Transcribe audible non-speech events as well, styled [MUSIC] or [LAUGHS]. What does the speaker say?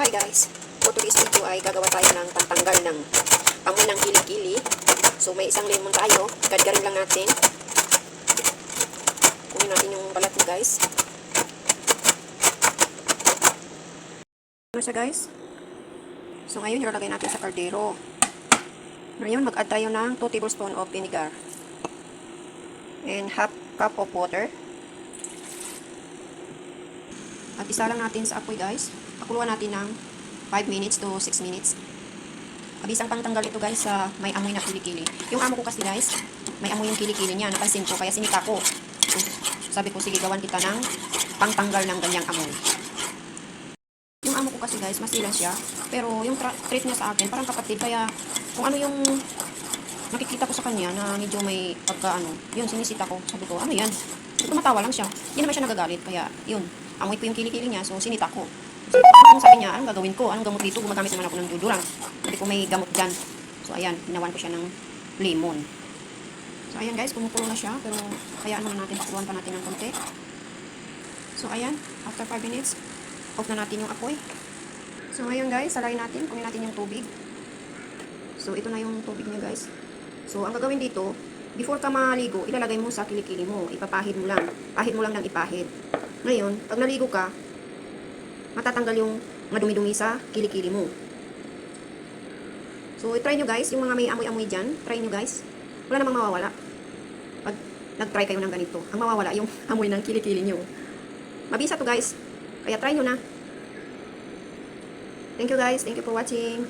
Hi guys! For today's video ay gagawa tayo ng pantanggal ng amoy ng kilikili. So may isang lemon tayo. Gadgarin lang natin. Kunin natin yung balat mo guys. Ano siya guys? So ngayon ilalagay natin sa kaldero. Ngayon mag-add tayo ng 2 tablespoon of vinegar. And half cup of water. At isa lang natin sa apoy guys. Pakuluan natin ng 5 minutes to 6 minutes. Abisang pangtanggal ito guys sa may amoy na kilikili. Yung amo ko kasi guys, may amoy yung kilikili niya. Napansin ko kaya sinita ko. Sabi ko sige gawan kita ng pangtanggal ng ganyang amoy. Yung amo ko kasi guys, masila siya. Pero yung treat niya sa akin, parang kapatid. Kaya kung ano yung nakikita ko sa kanya na medyo may pagka yun sinisita ko. Sabi ko, ano yan? Tumatawa lang siya. Hindi naman siya nagagalit. Kaya yun, amoy ko yung kilikili niya. So sinita ko. So, anong sabi niya, anong gagawin ko? Anong gamot dito? Gumagamit naman ako ng deodorant. Sabi ko may gamot dyan. So ayan, hinawan ko siya ng lemon. So ayan guys, kumukulo na siya. Pero hayaan naman natin, pakuluan pa natin ng konti. So ayan, after 5 minutes, off na natin yung apoy. So ngayon guys, salayin natin, kunin natin yung tubig. So ito na yung tubig niya guys. So ang gagawin dito, before ka maligo, ilalagay mo sa kilikili mo. Ipapahid mo lang. Pahid mo lang ng ipahid. Ngayon, pag naligo ka, matatanggal yung madumi-dumi sa kilikili mo. So, try nyo guys, yung mga may amoy-amoy dyan, try nyo guys. Wala namang mawawala. Pag nag-try kayo ng ganito, ang mawawala yung [LAUGHS] amoy ng kilikili nyo. Mabisa to guys. Kaya try nyo na. Thank you guys. Thank you for watching.